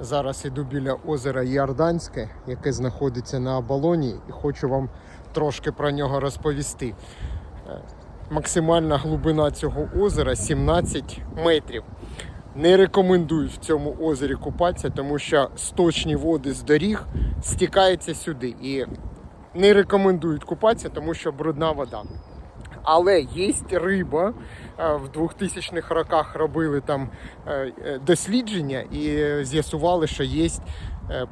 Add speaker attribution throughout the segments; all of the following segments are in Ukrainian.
Speaker 1: Зараз іду біля озера Йорданське, яке знаходиться на Абалоні, і хочу вам трошки про нього розповісти. Е, Максимальна глибина цього озера 17 метрів. Не рекомендую в цьому озері купатися, тому що сточні води з доріг стікаються сюди. І не рекомендують купатися, тому що брудна вода. Але є риба. Е, В 2000-х роках робили там е, е, дослідження і з'ясували, що є,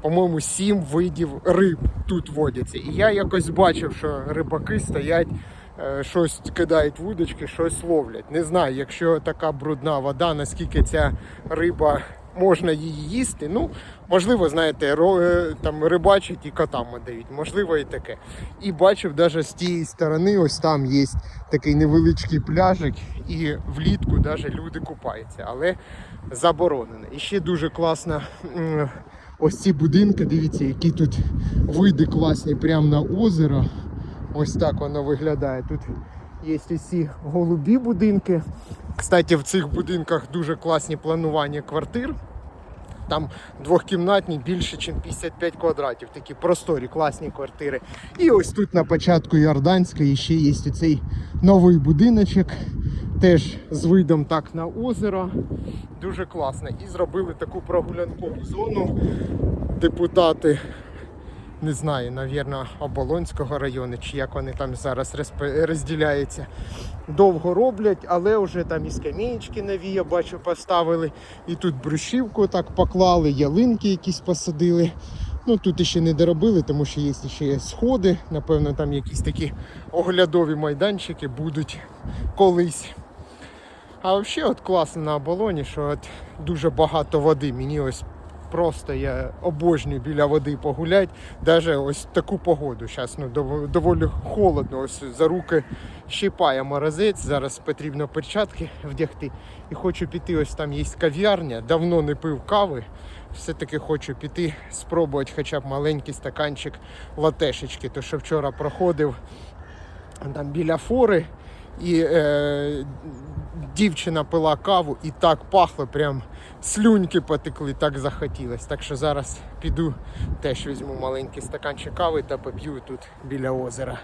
Speaker 1: по-моєму, сім видів риб тут водяться. І я якось бачив, що рибаки стоять, щось кидають вудочки, щось ловлять. Не знаю, якщо така брудна вода, наскільки ця риба. Можна її їсти, ну можливо, знаєте, е, там рибачать і котам дають, можливо, і таке. І бачив, навіть з тієї сторони, ось там є такий невеличкий пляжик, і влітку навіть люди купаються, але заборонено. І ще дуже класно ось ці будинки, дивіться, які тут види класні прямо на озеро. Ось так воно виглядає. Тут є ці голубі будинки. Кстати, в цих будинках дуже класні планування квартир. Там двохкімнатні більше, ніж 55 квадратів. Такі просторі, класні квартири. І ось тут на початку Йорданська ще є цей новий будиночок, теж з видом так на озеро. Дуже класно. І зробили таку прогулянкову зону. Депутати, не знаю, навірно, Оболонського району, чи як вони там зараз розділяються. Довго роблять, але вже там і скамеєчки нові, я бачу, поставили. І тут брусчівку так поклали, ялинки якісь посадили. Ну тут ще не доробили, тому що є ще сходи. Напевно, там якісь такі оглядові майданчики будуть колись. А взагалі от класно на оболоні, що от дуже багато води. Мені ось просто я обожнюю біля води погуляти. Навіть ось таку погоду. Зараз ну, доволі холодно. Ось за руки щипає морозець. Зараз потрібно перчатки вдягти. І хочу піти, ось там є кав'ярня. Давно не пив кави. Все-таки хочу піти, спробувати хоча б маленький стаканчик латешечки. То що вчора проходив там біля фори, і е, дівчина пила каву і так пахло, прям слюньки потекли, так захотілось. Так що зараз піду теж візьму маленький стаканчик кави та поп'ю тут біля озера.